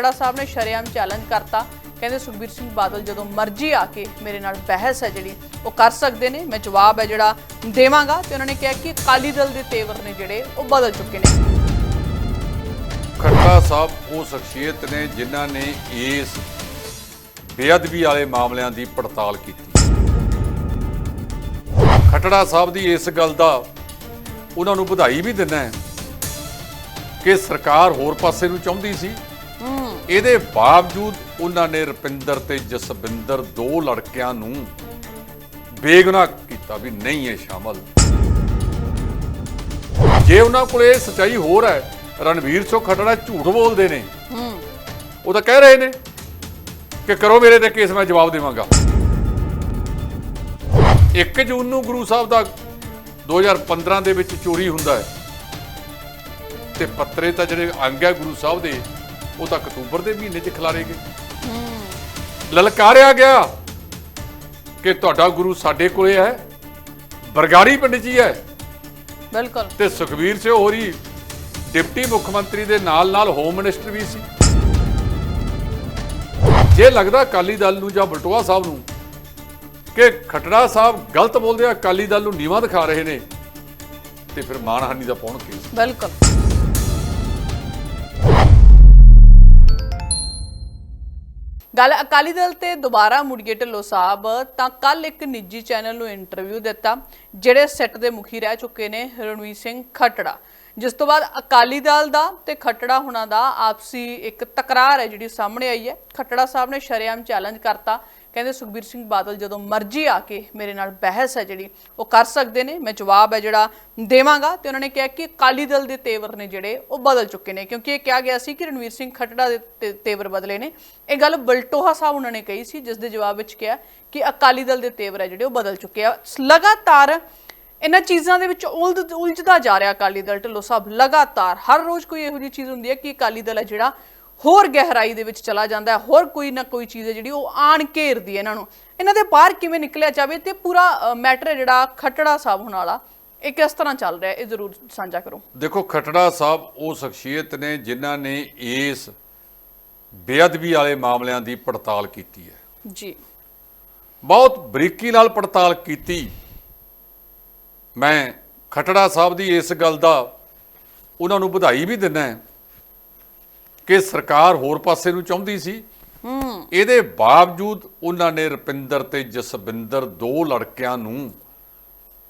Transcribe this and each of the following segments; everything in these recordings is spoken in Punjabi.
ਖੱਟੜਾ ਸਾਹਿਬ ਨੇ ਸ਼ਰੇਆਮ ਚੈਲੰਜ ਕਰਤਾ। ਕਹਿੰਦੇ ਸੁਖਬੀਰ ਸਿੰਘ ਬਾਦਲ ਜਦੋਂ ਮਰਜ਼ੀ ਆ ਕੇ ਮੇਰੇ ਨਾਲ ਬਹਿਸ ਹੈ ਜਿਹੜੀ, ਉਹ ਕਰ ਸਕਦੇ ਨੇ। ਮੈਂ ਜਵਾਬ ਹੈ ਜਿਹੜਾ ਦੇਵਾਂਗਾ ਤੇ ਉਹਨਾਂ ਨੇ ਕਿਹਾ ਕਿ ਅਕਾਲੀ ਦਲ ਦੇ ਤੇਵਰ ਨੇ ਜਿਹੜੇ, ਉਹ ਬਦਲ ਚੁੱਕੇ ਨੇ। ਖੱਟਾ ਸਾਹਿਬ ਉਹ ਸ਼ਖਸੀਅਤ ਨੇ ਜਿਨ੍ਹਾਂ ਨੇ ਇਸ ਬੇਅਦਬੀ ਵਾਲੇ ਮਾਮਲਿਆਂ ਦੀ ਪੜਤਾਲ ਕੀਤੀ। ਖਟੜਾ ਸਾਹਿਬ ਦੀ ਇਸ ਗੱਲ ਦਾ ਉਹਨਾਂ ਨੂੰ ਵਧਾਈ ਵੀ ਦਿੰਦਾ ਹੈ ਕਿ ਸਰਕਾਰ ਹੋਰ ਪਾਸੇ ਨੂੰ ਚਾਹੁੰਦੀ ਸੀ। ਇਹਦੇ ਬਾਵਜੂਦ ਉਹਨਾਂ ਨੇ ਰੁਪਿੰਦਰ ਤੇ ਜਸਵਿੰਦਰ ਦੋ ਲੜਕਿਆਂ ਨੂੰ ਬੇਗੁਨਾਹ ਕੀਤਾ ਵੀ ਨਹੀਂ ਇਹ ਸ਼ਾਮਲ। ਜੇ ਉਹਨਾਂ ਕੋਲ ਇਹ ਸਚਾਈ ਹੋਰ ਹੈ ਰਣਵੀਰ ਸਿੰਘ ਖੱਟੜਾ ਝੂਠ ਬੋਲਦੇ ਨੇ। ਉਹ ਤਾਂ ਕਹਿ ਰਹੇ ਨੇ ਕਿ ਕਰੋ ਮੇਰੇ ਤੇ ਕੇਸ ਮੈਂ ਜਵਾਬ ਦੇਵਾਂਗਾ। 1 ਜੂਨ ਨੂੰ ਗੁਰੂ ਸਾਹਿਬ ਦਾ 2015 ਦੇ ਵਿੱਚ ਚੋਰੀ ਹੁੰਦਾ ਹੈ। ਤੇ ਪੱਤਰੇ ਤਾਂ ਜਿਹੜੇ ਅੰਗ ਹੈ ਗੁਰੂ ਸਾਹਿਬ ਦੇ ਉਹ ਤਾਂ ਅਕਤੂਬਰ ਦੇ ਮਹੀਨੇ 'ਚ ਖਿਲਾਰੇ ਗਏ। ਲਲਕਾਰਿਆ ਗਿਆ ਕਿ ਤੁਹਾਡਾ ਗੁਰੂ ਸਾਡੇ ਕੋਲੇ ਹੈ ਬਰਗਾੜੀ ਪਿੰਡ 'ਚ ਹੀ ਹੈ। ਬਿਲਕੁਲ। ਤੇ ਸੁਖਵੀਰ ਸਿੰਘ ਹੋਰੀ ਡਿਪਟੀ ਮੁੱਖ ਮੰਤਰੀ ਦੇ ਨਾਲ ਨਾਲ ਹੋਮ ਮਿਨਿਸਟਰ ਵੀ ਸੀ। ਜੇ ਲੱਗਦਾ ਅਕਾਲੀ ਦਲ ਨੂੰ ਜਾਂ ਬਲਟੋਆ ਸਾਹਿਬ ਨੂੰ ਕਿ ਖਟੜਾ ਸਾਹਿਬ ਗਲਤ ਬੋਲਦੇ ਆ ਅਕਾਲੀ ਦਲ ਨੂੰ ਨੀਵਾ ਦਿਖਾ ਰਹੇ ਨੇ ਤੇ ਫਿਰ ਮਾਨਹਾਨੀ ਦਾ ਪੌਣ ਕੇਸ। ਬਿਲਕੁਲ। ਗੱਲ ਅਕਾਲੀ ਦਲ ਤੇ ਦੁਬਾਰਾ ਮੁੜਗੇ ਢਿੱਲੋਂ ਸਾਹਿਬ, ਤਾਂ ਕੱਲ ਇੱਕ ਨਿੱਜੀ ਚੈਨਲ ਨੂੰ ਇੰਟਰਵਿਊ ਦਿੱਤਾ, ਜਿਹੜੇ ਸੈੱਟ ਦੇ ਮੁਖੀ ਰਹਿ ਚੁੱਕੇ ਨੇ ਰਣਵੀਰ ਸਿੰਘ ਖੱਟੜਾ। ਜਿਸ ਤੋਂ ਬਾਅਦ ਅਕਾਲੀ ਦਲ ਦਾ ਤੇ ਖੱਟੜਾ ਹੁਣਾਂ ਦਾ ਆਪਸੀ ਇੱਕ ਤਕਰਾਰ ਹੈ ਜਿਹੜੀ ਸਾਹਮਣੇ ਆਈ ਹੈ। ਖੱਟੜਾ ਸਾਹਿਬ ਨੇ ਸ਼ਰੇਆਮ ਚੈਲੰਜ ਕਰਤਾ ਕਹਿੰਦੇ ਸੁਖਬੀਰ ਸਿੰਘ ਬਾਦਲ ਜਦੋਂ ਮਰਜ਼ੀ ਆ ਕੇ ਮੇਰੇ ਨਾਲ ਬਹਿਸ ਹੈ ਜਿਹੜੀ, ਉਹ ਕਰ ਸਕਦੇ ਨੇ, ਮੈਂ ਜਵਾਬ ਹੈ ਜਿਹੜਾ ਦੇਵਾਂਗਾ। ਤੇ ਉਹਨਾਂ ਨੇ ਕਿਹਾ ਕਿ ਅਕਾਲੀ ਦਲ ਦੇ ਤੇਵਰ ਨੇ ਜਿਹੜੇ, ਉਹ ਬਦਲ ਚੁੱਕੇ ਨੇ, ਕਿਉਂਕਿ ਇਹ ਕਿਹਾ ਗਿਆ ਸੀ ਕਿ ਰਣਵੀਰ ਸਿੰਘ ਖੱਟੜਾ ਦੇ ਤੇ- ਤੇਵਰ ਬਦਲੇ ਨੇ। ਇਹ ਗੱਲ ਬਲਟੋਹਾ ਸਾਹਿਬ ਉਹਨਾਂ ਨੇ ਕਹੀ ਸੀ, ਜਿਸ ਦੇ ਜਵਾਬ ਵਿੱਚ ਕਿਹਾ ਕਿ ਅਕਾਲੀ ਦਲ ਦੇ ਤੇਵਰ ਹੈ ਜਿਹੜੇ, ਉਹ ਬਦਲ ਚੁੱਕੇ ਆ। ਲਗਾਤਾਰ ਇਹਨਾਂ ਚੀਜ਼ਾਂ ਦੇ ਵਿੱਚ ਉਲਝ, ਉਲਝਦਾ ਜਾ ਰਿਹਾ ਅਕਾਲੀ ਦਲ, ਢਿੱਲੋਂ ਸਾਹਿਬ, ਲਗਾਤਾਰ। ਹਰ ਰੋਜ਼ ਕੋਈ ਇਹੋ ਜਿਹੀ ਚੀਜ਼ ਹੁੰਦੀ ਹੈ ਕਿ ਅਕਾਲੀ ਦਲ ਹੈ ਜਿਹੜਾ ਹੋਰ ਗਹਿਰਾਈ ਦੇ ਵਿੱਚ ਚਲਾ ਜਾਂਦਾ ਹੈ ਹੋਰ ਕੋਈ ਨਾ ਕੋਈ ਚੀਜ਼ ਹੈ ਜਿਹੜੀ ਉਹ ਆਣ ਘੇਰਦੀ ਹੈ ਇਹਨਾਂ ਨੂੰ। ਇਹਨਾਂ ਦੇ ਬਾਹਰ ਕਿਵੇਂ ਨਿਕਲਿਆ ਜਾਵੇ ਤੇ ਪੂਰਾ ਮੈਟਰ ਹੈ ਜਿਹੜਾ ਖੱਟੜਾ ਸਾਹਿਬ ਹੋਣ ਵਾਲਾ ਇਹ ਕਿਸ ਤਰ੍ਹਾਂ ਚੱਲ ਰਿਹਾ ਇਹ ਜ਼ਰੂਰ ਸਾਂਝਾ ਕਰੋ। ਦੇਖੋ ਖਟੜਾ ਸਾਹਿਬ ਉਹ ਸ਼ਖਸੀਅਤ ਨੇ ਜਿਨ੍ਹਾਂ ਨੇ ਇਸ ਬੇਅਦਬੀ ਵਾਲੇ ਮਾਮਲਿਆਂ ਦੀ ਪੜਤਾਲ ਕੀਤੀ ਹੈ। ਜੀ। ਬਹੁਤ ਬਰੀਕੀ ਨਾਲ ਪੜਤਾਲ ਕੀਤੀ। ਮੈਂ ਖਟੜਾ ਸਾਹਿਬ ਦੀ ਇਸ ਗੱਲ ਦਾ ਉਹਨਾਂ ਨੂੰ ਵਧਾਈ ਵੀ ਦਿੰਦਾ ਹੈ। ਕਿ ਸਰਕਾਰ ਹੋਰ ਪਾਸੇ ਨੂੰ ਚਾਹੁੰਦੀ ਸੀ। ਇਹਦੇ ਬਾਵਜੂਦ ਉਹਨਾਂ ਨੇ ਰੁਪਿੰਦਰ ਤੇ ਜਸਵਿੰਦਰ ਦੋ ਲੜਕਿਆਂ ਨੂੰ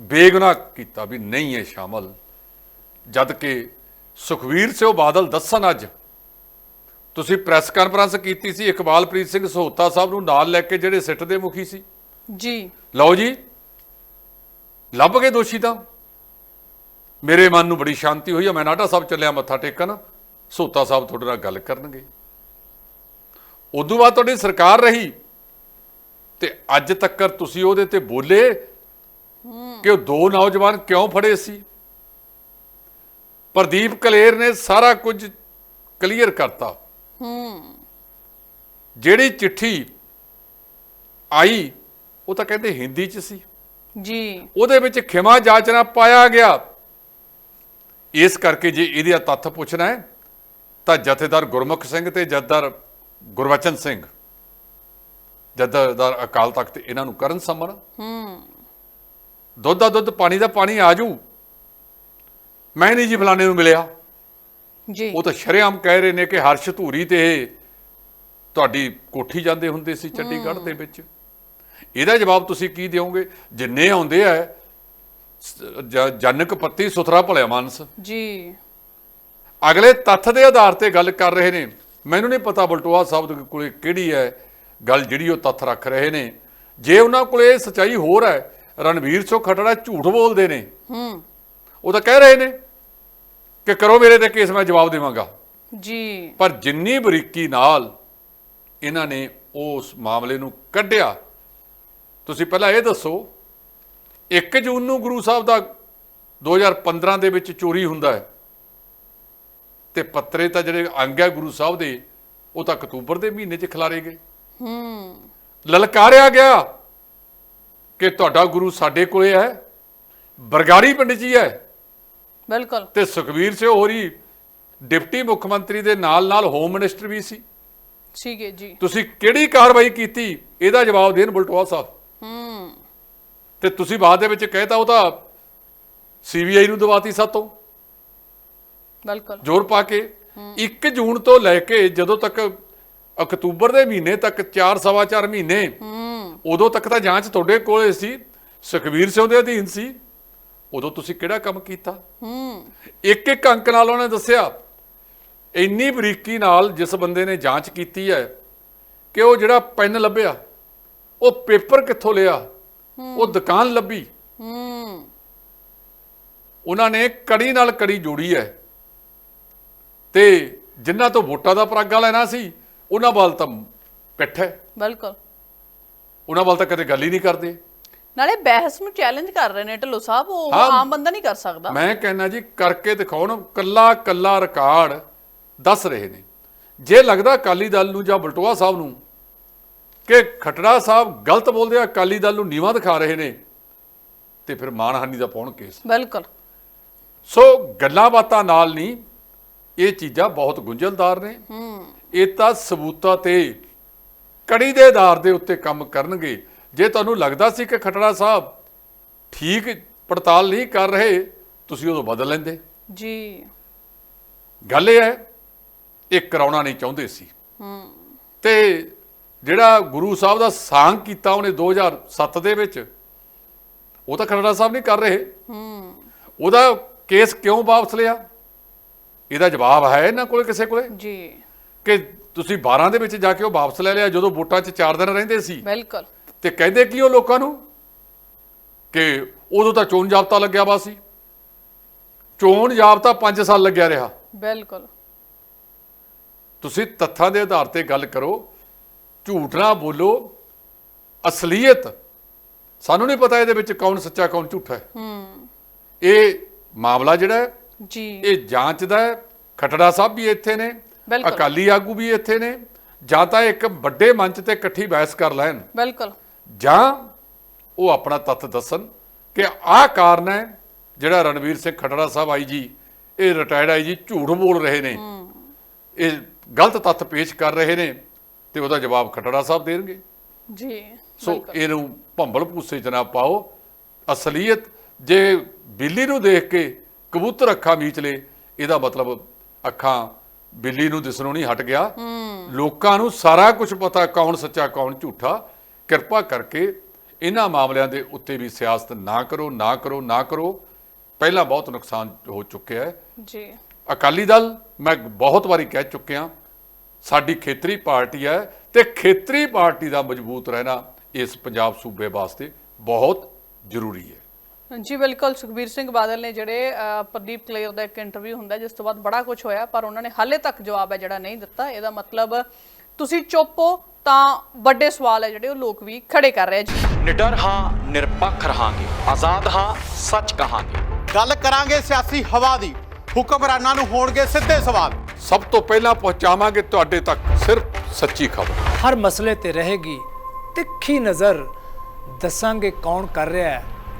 ਬੇਗੁਨਾਹ ਕੀਤਾ ਵੀ ਨਹੀਂ ਇਹ ਸ਼ਾਮਲ। ਜਦ ਕਿ ਸੁਖਵੀਰ ਸਿੰਘ ਬਾਦਲ ਦੱਸਣ ਅੱਜ ਤੁਸੀਂ ਪ੍ਰੈਸ ਕਾਨਫਰੰਸ ਕੀਤੀ ਸੀ ਇਕਬਾਲਪ੍ਰੀਤ ਸਿੰਘ ਸਹੋਤਾ ਸਾਹਿਬ ਨੂੰ ਨਾਲ ਲੈ ਕੇ ਜਿਹੜੇ ਸਿੱਟ ਦੇ ਮੁਖੀ ਸੀ? ਜੀ। ਲਓ ਜੀ ਲੱਭ ਗਏ ਦੋਸ਼ੀ ਤਾਂ। ਮੇਰੇ ਮਨ ਨੂੰ ਬੜੀ ਸ਼ਾਂਤੀ ਹੋਈ ਆ ਮੈਂ ਨਾਟਾ ਸਾਹਿਬ ਚੱਲਿਆ ਮੱਥਾ ਟੇਕਣ। ਸੋਤਾ ਸਾਹਿਬ ਤੁਹਾਡੇ ਨਾਲ ਗੱਲ ਕਰਨਗੇ। ਉਦੋਂ ਬਾਅਦ ਤੁਹਾਡੀ ਸਰਕਾਰ ਰਹੀ ਤੇ ਅੱਜ ਤੱਕ ਤੁਸੀਂ ਉਹਦੇ ਤੇ ਬੋਲੇ ਕਿ ਉਹ ਦੋ ਨੌਜਵਾਨ ਕਿਉਂ ਫੜੇ ਸੀ? ਪ੍ਰਦੀਪ ਕਲੇਰ ਨੇ ਸਾਰਾ ਕੁਝ ਕਲੀਅਰ ਕਰਤਾ। ਜਿਹੜੀ ਚਿੱਠੀ ਆਈ ਉਹ ਤਾਂ ਕਹਿੰਦੇ ਹਿੰਦੀ ਚ ਸੀ। ਜੀ। ਉਹਦੇ ਵਿੱਚ ਖਿਮਾ ਜਾਚਨਾ ਪਾਇਆ ਗਿਆ। ਇਸ ਕਰਕੇ ਜੇ ਇਹਦੇ ਤੱਥ ਪੁੱਛਣਾ ਹੈ ਤਾਂ ਜਥੇਦਾਰ ਗੁਰਮੁਖ ਸਿੰਘ ਤੇ ਜਥੇਦਾਰ ਗੁਰਵਚਨ ਸਿੰਘ ਜਥੇਦਾਰ ਅਕਾਲ ਤਖਤ ਇਹਨਾਂ ਨੂੰ ਕਰਨ ਸਮਣ ਹੂੰ। ਦੁੱਧ ਦਾ ਦੁੱਧ ਪਾਣੀ ਦਾ ਪਾਣੀ ਆਜੂ ਮੈਂ ਨਹੀਂ ਜੀ ਫਲਾਣੇ ਨੂੰ ਮਿਲਿਆ। ਜੀ। ਉਹ ਤਾਂ ਸ਼ਰੇਆਮ ਕਹਿ ਰਹੇ ਨੇ ਕਿ ਹਰਸ਼ ਧੂਰੀ ਤੇ ਤੁਹਾਡੀ ਕੋਠੀ ਜਾਂਦੇ ਹੁੰਦੇ ਸੀ ਚੰਡੀਗੜ੍ਹ ਦੇ ਵਿੱਚ। ਇਹਦਾ ਜਵਾਬ ਤੁਸੀਂ ਕੀ ਦਿਓਗੇ? ਜਿੰਨੇ ਆਉਂਦੇ ਆ ਜ- ਜਨਕ ਪੱਤੀ ਸੁਥਰਾ ਭਲਿਆ ਮਾਨਸ। ਜੀ। ਅਗਲੇ ਤੱਥ ਦੇ ਆਧਾਰ ਤੇ ਗੱਲ ਕਰ ਰਹੇ ਨੇ। ਮੈਨੂੰ ਨਹੀਂ ਪਤਾ ਬਲਟੋਆ ਸਾਹਿਬ ਦੇ ਕੋਲੇ ਕਿਹੜੀ ਹੈ ਗੱਲ ਜਿਹੜੀ ਉਹ ਤੱਥ ਰੱਖ ਰਹੇ ਨੇ। ਜੇ ਉਹਨਾਂ ਕੋਲੇ ਸਚਾਈ ਹੋਰ ਹੈ ਰਣਵੀਰ ਸਿੰਘ ਖਟੜਾ ਝੂਠ ਬੋਲਦੇ ਨੇ। ਹੂੰ। ਉਹ ਤਾਂ ਕਹਿ ਰਹੇ ਨੇ ਕਿ ਕਰੋ ਮੇਰੇ ਤੇ ਕੇਸ ਮੈਂ ਜਵਾਬ ਦੇਵਾਂਗਾ। ਜੀ। ਪਰ ਜਿੰਨੀ ਬਰੀਕੀ ਨਾਲ ਇਹਨਾਂ ਨੇ ਉਸ ਮਾਮਲੇ ਨੂੰ ਕੱਢਿਆ ਤੁਸੀਂ ਪਹਿਲਾਂ ਇਹ ਦੱਸੋ 1 ਜੂਨ ਨੂੰ ਗੁਰੂ ਸਾਹਿਬ ਦਾ 2015 ਦੇ ਵਿੱਚ ਚੋਰੀ ਹੁੰਦਾ ਹੈ। ਤੇ ਪੱਤਰੇ ਤਾਂ ਜਿਹੜੇ ਅੰਗ ਹੈ ਗੁਰੂ ਸਾਹਿਬ ਦੇ ਉਹ ਤਾਂ ਅਕਤੂਬਰ ਦੇ ਮਹੀਨੇ 'ਚ ਖਿਲਾਰੇ ਗਏ। ਹੂੰ। ਲਲਕਾਰਿਆ ਗਿਆ ਕਿ ਤੁਹਾਡਾ ਗੁਰੂ ਸਾਡੇ ਕੋਲੇ ਹੈ ਬਰਗਾੜੀ ਪਿੰਡ 'ਚ ਹੀ ਹੈ। ਬਿਲਕੁਲ। ਤੇ ਸੁਖਵੀਰ ਸਿੰਘ ਹੋਰੀ ਡਿਪਟੀ ਮੁੱਖ ਮੰਤਰੀ ਦੇ ਨਾਲ ਨਾਲ ਹੋਮ ਮਿਨਿਸਟਰ ਵੀ ਸੀ। ਸੀਗੇ ਜੀ। ਤੁਸੀਂ ਕਿਹੜੀ ਕਾਰਵਾਈ ਕੀਤੀ ਇਹਦਾ ਜਵਾਬ ਦੇਣ ਬਲਟੋਆ ਸਾਹਿਬ। ਹੂੰ। ਤੇ ਤੁਸੀਂ ਬਾਅਦ ਦੇ ਵਿੱਚ ਕਹਿਤਾ ਉਹ ਤਾਂ ਸੀਬੀਆਈ ਨੂੰ ਦਵਾਤੀ ਸਾਤੋਂ। ਬਿਲਕੁਲ। ਜ਼ੋਰ ਪਾ ਕੇ 1 ਜੂਨ ਤੋਂ ਲੈ ਕੇ ਜਦੋਂ ਤੱਕ ਅਕਤੂਬਰ ਦੇ ਮਹੀਨੇ ਤੱਕ 4 ਸਵਾ 4 ਮਹੀਨੇ ਹੂੰ। ਉਦੋਂ ਤੱਕ ਤਾਂ ਜਾਂਚ ਤੁਹਾਡੇ ਕੋਲੇ ਸੀ ਸੁਖਵੀਰ ਸਿੰਘ ਦੇ ਅਧੀਨ ਸੀ ਉਦੋਂ ਤੁਸੀਂ ਕਿਹੜਾ ਕੰਮ ਕੀਤਾ? ਹੂੰ। ਇੱਕ ਇੱਕ ਅੰਕ ਨਾਲ ਉਹਨੇ ਦੱਸਿਆ ਇੰਨੀ ਬਰੀਕੀ ਨਾਲ ਜਿਸ ਬੰਦੇ ਨੇ ਜਾਂਚ ਕੀਤੀ ਹੈ ਕਿ ਉਹ ਜਿਹੜਾ ਪੈਨ ਲੱਭਿਆ ਉਹ ਪੇਪਰ ਕਿੱਥੋਂ ਲਿਆ? ਉਹ ਦੁਕਾਨ ਲੱਭੀ। ਹੂੰ। ਉਹਨਾਂ ਨੇ ਕੜੀ ਨਾਲ ਕੜੀ ਜੋੜੀ ਹੈ। ਤੇ ਜਿਨ੍ਹਾਂ ਤੋਂ ਵੋਟਾਂ ਦਾ ਪਰਾਗਾ ਲੈਣਾ ਸੀ ਉਹਨਾਂ ਵੱਲ ਤਾਂ ਪਿੱਠ ਹੈ। ਬਿਲਕੁਲ। ਉਹਨਾਂ ਵੱਲ ਤਾਂ ਕਦੇ ਗੱਲ ਹੀ ਨਹੀਂ ਕਰਦੇ। ਨਾਲੇ ਬਹਿਸ ਨੂੰ ਚੈਲੰਜ ਕਰ ਰਹੇ ਨੇ ਢੱਲੋ ਸਾਹਿਬ ਉਹ। ਆਮ ਬੰਦਾ ਨਹੀਂ ਕਰ ਸਕਦਾ। ਮੈਂ ਕਹਿੰਦਾ ਜੀ ਕਰਕੇ ਦਿਖਾਉਣ ਕੱਲਾ ਕੱਲਾ ਰਿਕਾਰਡ ਦੱਸ ਰਹੇ ਨੇ। ਜੇ ਲੱਗਦਾ ਅਕਾਲੀ ਦਲ ਨੂੰ ਜਾਂ ਬਲਟੋਆ ਸਾਹਿਬ ਨੂੰ ਕਿ ਖਟੜਾ ਸਾਹਿਬ ਗਲਤ ਬੋਲਦੇ ਆ ਅਕਾਲੀ ਦਲ ਨੂੰ ਨੀਵਾ ਦਿਖਾ ਰਹੇ ਨੇ ਤੇ ਫਿਰ ਮਾਨਹਾਨੀ ਦਾ ਪਾਉਣ ਕੇਸ। ਬਿਲਕੁਲ। ਸੋ ਗੱਲਾਂ ਬਾਤਾਂ ਨਾਲ ਨਹੀਂ ਇਹ ਚੀਜ਼ਾਂ ਬਹੁਤ ਗੁੰਝਲਦਾਰ ਨੇ। ਹੂੰ। ਇਹ ਤਾਂ ਸਬੂਤਾਂ ਤੇ ਕੜੀ ਦੇ ਆਧਾਰ ਦੇ ਉੱਤੇ ਕੰਮ ਕਰਨਗੇ। ਜੇ ਤੁਹਾਨੂੰ ਲੱਗਦਾ ਸੀ ਕਿ ਖਟੜਾ ਸਾਹਿਬ ਠੀਕ ਪੜਤਾਲ ਨਹੀਂ ਕਰ ਰਹੇ ਤੁਸੀਂ ਉਦੋਂ ਬਦਲ ਲੈਂਦੇ। ਜੀ। ਗੱਲ ਇਹ ਹੈ ਇਹ ਕਰਾਉਣਾ ਨਹੀਂ ਚਾਹੁੰਦੇ ਸੀ। ਹੂੰ। ਤੇ ਜਿਹੜਾ ਗੁਰੂ ਸਾਹਿਬ ਦਾ ਸਾਂਗ ਕੀਤਾ ਉਹਨੇ 2007 ਦੇ ਵਿੱਚ ਉਹ ਤਾਂ ਖਟੜਾ ਸਾਹਿਬ ਨਹੀਂ ਕਰ ਰਹੇ। ਹੂੰ। ਉਹਦਾ ਕੇਸ ਕਿਉਂ ਵਾਪਸ ਲਿਆ? ਇਹਦਾ ਜਵਾਬ ਹੈ ਇਹਨਾਂ ਕੋਲੇ ਕਿਸੇ ਕੋਲੇ? ਜੀ। ਕਿ ਤੁਸੀਂ 12 ਦੇ ਵਿੱਚ ਜਾ ਕੇ ਉਹ ਵਾਪਸ ਲੈ ਲਿਆ ਜਦੋਂ ਵੋਟਾਂ 'ਚ 4 ਦਿਨ ਰਹਿੰਦੇ ਸੀ? ਬਿਲਕੁਲ। ਤੇ ਕਹਿੰਦੇ ਕੀ ਉਹ ਲੋਕਾਂ ਨੂੰ? ਕਿ ਉਦੋਂ ਤਾਂ ਚੋਣ ਜਾਬਤਾ ਲੱਗਿਆ ਵਾ ਸੀ। ਚੋਣ ਜਾਬਤਾ 5 ਸਾਲ ਲੱਗਿਆ ਰਿਹਾ। ਬਿਲਕੁਲ। ਤੁਸੀਂ ਤੱਥਾਂ ਦੇ ਆਧਾਰ ਤੇ ਗੱਲ ਕਰੋ। ਝੂਠ ਨਾ ਬੋਲੋ। ਅਸਲੀਅਤ। ਸਾਨੂੰ ਨਹੀਂ ਪਤਾ ਇਹਦੇ ਵਿੱਚ ਕੌਣ ਸੱਚਾ ਕੌਣ ਝੂਠਾ ਹੈ। ਹੂੰ। ਇਹ ਮਾਮਲਾ ਜਿਹੜਾ ਹੈ ਜੀ। ਇਹ ਜਾਂਚ ਦਾ ਖਟੜਾ ਸਾਹਿਬ ਵੀ ਇੱਥੇ ਨੇ। ਅਕਾਲੀ ਆਗੂ ਵੀ ਇੱਥੇ ਨੇ ਜਾਂ ਤਾਂ ਇੱਕ ਵੱਡੇ ਮੰਚ ਤੇ ਇਕੱਠੀ ਬਹਿਸ ਕਰ ਲੈਣ। ਬਿਲਕੁਲ। ਜਾਂ ਉਹ ਆਪਣਾ ਤੱਥ ਦੱਸਣ ਕਿ ਆਹ ਕਾਰਨ ਹੈ ਜਿਹੜਾ ਰਣਵੀਰ ਸਿੰਘ ਖਟੜਾ ਸਾਹਿਬ ਆਈ ਜੀ ਇਹ ਰਿਟਾਇਰਡ ਆਈ ਜੀ ਝੂਠ ਬੋਲ ਰਹੇ ਨੇ। ਇਹ ਗਲਤ ਤੱਥ ਪੇਸ਼ ਕਰ ਰਹੇ ਨੇ ਤੇ ਉਹਦਾ ਜਵਾਬ ਖਟੜਾ ਸਾਹਿਬ ਦੇਣਗੇ। ਜੀ ਸੋ ਇਹਨੂੰ ਭੰਬਲ ਚ ਨਾ ਪਾਓ। ਅਸਲੀਅਤ ਜੇ ਬਿੱਲੀ ਨੂੰ ਦੇਖ ਕੇ ਕਬੂਤਰ ਅੱਖਾਂ ਮੀਚ ਲੇ ਇਹਦਾ ਮਤਲਬ ਅੱਖਾਂ ਬਿੱਲੀ ਨੂੰ ਦਿਸਣੋਂ ਨਹੀਂ ਹਟ ਗਿਆ। ਲੋਕਾਂ ਨੂੰ ਸਾਰਾ ਕੁਝ ਪਤਾ ਕੌਣ ਸੱਚਾ ਕੌਣ ਝੂਠਾ। ਕਿਰਪਾ ਕਰਕੇ ਇਹਨਾਂ ਮਾਮਲਿਆਂ ਦੇ ਉੱਤੇ ਵੀ ਸਿਆਸਤ ਨਾ ਕਰੋ ਨਾ ਕਰੋ ਨਾ ਕਰੋ। ਪਹਿਲਾਂ ਬਹੁਤ ਨੁਕਸਾਨ ਹੋ ਚੁੱਕਿਆ ਹੈ। ਜੀ। ਅਕਾਲੀ ਦਲ ਮੈਂ ਬਹੁਤ ਵਾਰੀ ਕਹਿ ਚੁੱਕਿਆ ਸਾਡੀ ਖੇਤਰੀ ਪਾਰਟੀ ਹੈ ਤੇ ਖੇਤਰੀ ਪਾਰਟੀ ਦਾ ਮਜ਼ਬੂਤ ਰਹਿਣਾ ਇਸ ਪੰਜਾਬ ਸੂਬੇ ਵਾਸਤੇ ਬਹੁਤ ਜ਼ਰੂਰੀ ਹੈ। ਜੀ ਬਿਲਕੁਲ। ਸੁਖਬੀਰ ਸਿੰਘ ਬਾਦਲ ਨੇ ਜਿਹੜੇ ਪ੍ਰਦੀਪ ਕਲੇਰ ਦਾ ਇੱਕ ਇੰਟਰਵਿਊ ਹੁੰਦਾ ਜਿਸ ਤੋਂ ਬਾਅਦ ਬੜਾ ਕੁਝ ਹੋਇਆ ਪਰ ਉਹਨਾਂ ਨੇ ਹਾਲੇ ਤੱਕ ਜਵਾਬ ਹੈ ਜਿਹੜਾ ਨਹੀਂ ਦਿੱਤਾ। ਇਹਦਾ ਮਤਲਬ ਤੁਸੀਂ ਚੁੱਪ ਹੋ ਤਾਂ ਵੱਡੇ ਸਵਾਲ ਹੈ ਜਿਹੜੇ ਉਹ ਲੋਕ ਵੀ ਖੜੇ ਕਰ ਰਹੇ ਜੀ। ਨਿਡਰ ਹਾਂ ਨਿਰਪੱਖ ਰਹਾਂਗੇ। ਆਜ਼ਾਦ ਹਾਂ ਸੱਚ ਕਹਾਂਗੇ। ਗੱਲ ਕਰਾਂਗੇ ਸਿਆਸੀ ਹਵਾ ਦੀ। ਹੁਕਮਰਾਨਾਂ ਨੂੰ ਹੋਣਗੇ ਸਿੱਧੇ ਸਵਾਲ। ਸਭ ਤੋਂ ਪਹਿਲਾਂ ਪਹੁੰਚਾਵਾਂਗੇ ਤੁਹਾਡੇ ਤੱਕ ਸਿਰਫ ਸੱਚੀ ਖਬਰ। ਹਰ ਮਸਲੇ ਤੇ ਰਹੇਗੀ ਤਿੱਖੀ ਨਜ਼ਰ। ਦੱਸਾਂਗੇ ਕੌਣ ਕਰ ਰਿਹਾ ਹੈ।